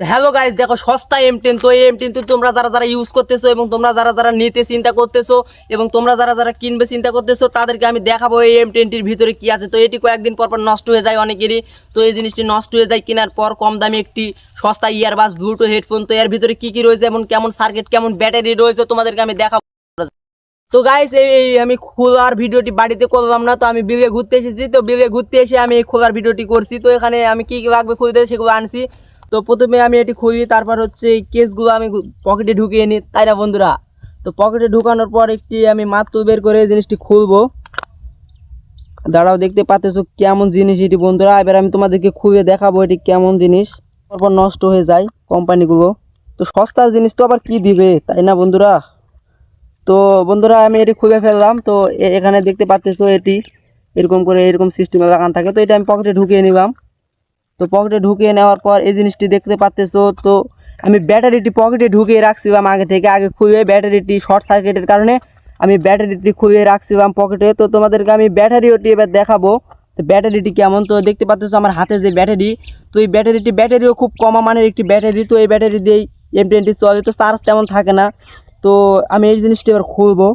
Hello guys দেখো সস্তা M ten তো এম টেন তো তোমরা যারা যারা ইউজ করতেছো এবং তোমরা যারা যারা নিতে চিন্তা করতেছো এবং তোমরা যারা যারা কিনবে চিন্তা করতেছো, তাদেরকে আমি দেখাবো এই এম টেনটির ভিতরে কি আছে। তো এটি কয়েকদিন পর পর নষ্ট হয়ে যায় অনেকেরই। তো এই জিনিসটি নষ্ট হয়ে যায় কেনার পর কম দামে একটি সস্তা ইয়ারবাস ব্লুটুথ হেডফোন তো এর ভিতরে কি কি রয়েছে এবং কেমন সার্কিট কেমন ব্যাটারি রয়েছে তোমাদেরকে আমি দেখাবো। তো গাইস এই আমি খোলার ভিডিওটি বাড়িতে করলাম না, তো আমি বিলে ঘুরতে এসেছি। তো বিলে ঘুরতে এসে আমি এই খোলার ভিডিওটি করছি। তো এখানে আমি কি কি লাগবে খুলতে সেগুলো আনছি। তো প্রথমে আমি এটি খুলি, তারপর হচ্ছে কেসগুলো আমি পকেটে ঢুকিয়ে নিই। তাই না বন্ধুরা? তো পকেটে ঢুকানোর পর একটি আমি মাত্র বের করে জিনিসটি খুলবো। দাঁড়াও, দেখতে পাচ্তেছো কেমন জিনিস এটি বন্ধুরা? এবার আমি তোমাদেরকে খুলে দেখাবো এটি কেমন জিনিস। তারপর নষ্ট হয়ে যায় কোম্পানিগুলো। তো সস্তা জিনিস তো আবার কি দিবে, তাই না বন্ধুরা? তো বন্ধুরা, আমি এটি খুলে ফেললাম। তো এখানে দেখতে পাচ্তেছো এটি। এরকম করে এরকম সিস্টেমে লাগানো থাকে। তো এটা আমি পকেটে ঢুকিয়ে নিলাম। তো পকেটে ঢুকিয়ে নেওয়ার পর এই জিনিসটি দেখতে পাচ্তেছো তো আমি ব্যাটারিটি পকেটে ঢুকিয়ে রাখছিলাম আগে থেকে, আগে খুলে ব্যাটারিটি শর্ট সার্কিটের কারণে আমি ব্যাটারিটি খুলে রাখছিলাম পকেটে তো তোমাদেরকে আমি ব্যাটারিওটি এবার দেখাবো, তো ব্যাটারিটি কেমন? তো দেখতে পাচ্তেছো আমার হাতে যে ব্যাটারি, তো এই ব্যাটারিটি, ব্যাটারিও খুব কম মানের একটি ব্যাটারি, তো এই ব্যাটারি দিয়েই এম টোয়েন্টি চলে, তো চার্জ তেমন থাকে না। তো আমি এই জিনিসটি এবার খুলবো।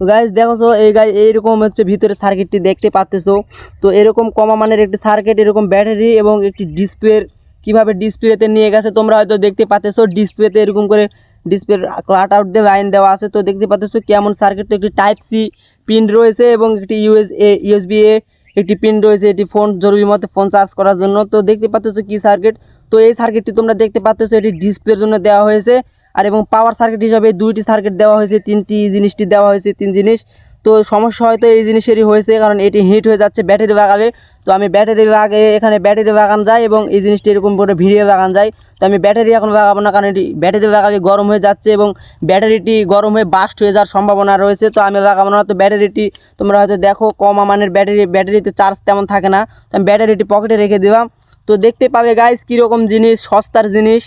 তো গাইজ দেখো এই গাই এইরকম হচ্ছে ভিতরে সার্কিটটি দেখতে পাচ্তেছো। তো এরকম কমা মানের একটি সার্কিট এরকম ব্যাটারি এবং একটি ডিসপ্লের কীভাবে ডিসপ্লেতে নিয়ে গেছে, তোমরা হয়তো দেখতে পাচ্তেছো। ডিসপ্লেতে এরকম করে ডিসপ্লে কাট আউট দিয়ে লাইন দেওয়া আছে। তো দেখতে পাচ্তেছো কেমন সার্কিট একটি টাইপ সি পিন রয়েছে এবং একটি ইউএস এ ইউএসবি এ একটি পিন রয়েছে। এটি ফোন জরুরি মতে ফোন চার্জ করার জন্য। তো দেখতে পাচ্তেছো কি সার্কিট তো এই সার্কিটটি তোমরা দেখতে পাচ্তেছো, এটি ডিসপ্লের জন্য দেওয়া হয়েছে। আর এবং পাওয়ার সার্কিট হিসাবে দুইটি সার্কিট দেওয়া হয়েছে, তিনটি জিনিসটি দেওয়া হয়েছে, তিন জিনিস। তো সমস্যা হয়তো এই জিনিসেরই হয়েছে, কারণ এটি হিট হয়ে যাচ্ছে ব্যাটারি বাগাবে। তো আমি ব্যাটারি লাগে এখানে ব্যাটারি বাগান যায় এবং এই জিনিসটি এরকম করে ভিড়িয়ে বাগান যায়। তো আমি ব্যাটারি এখন লাগাবো না, কারণ এটি ব্যাটারি বাগাবে, গরম হয়ে যাচ্ছে এবং ব্যাটারিটি গরম হয়ে বাস্ট হয়ে যাওয়ার সম্ভাবনা রয়েছে। তো আমি লাগাবো না, তো ব্যাটারিটি তোমরা হয়তো দেখো, কম মানের ব্যাটারি ব্যাটারিতে চার্জ তেমন থাকে না। তো আমি ব্যাটারিটি পকেটে রেখে দিলাম। তো দেখতে পাবে গাইস কীরকম জিনিস, সস্তার জিনিস।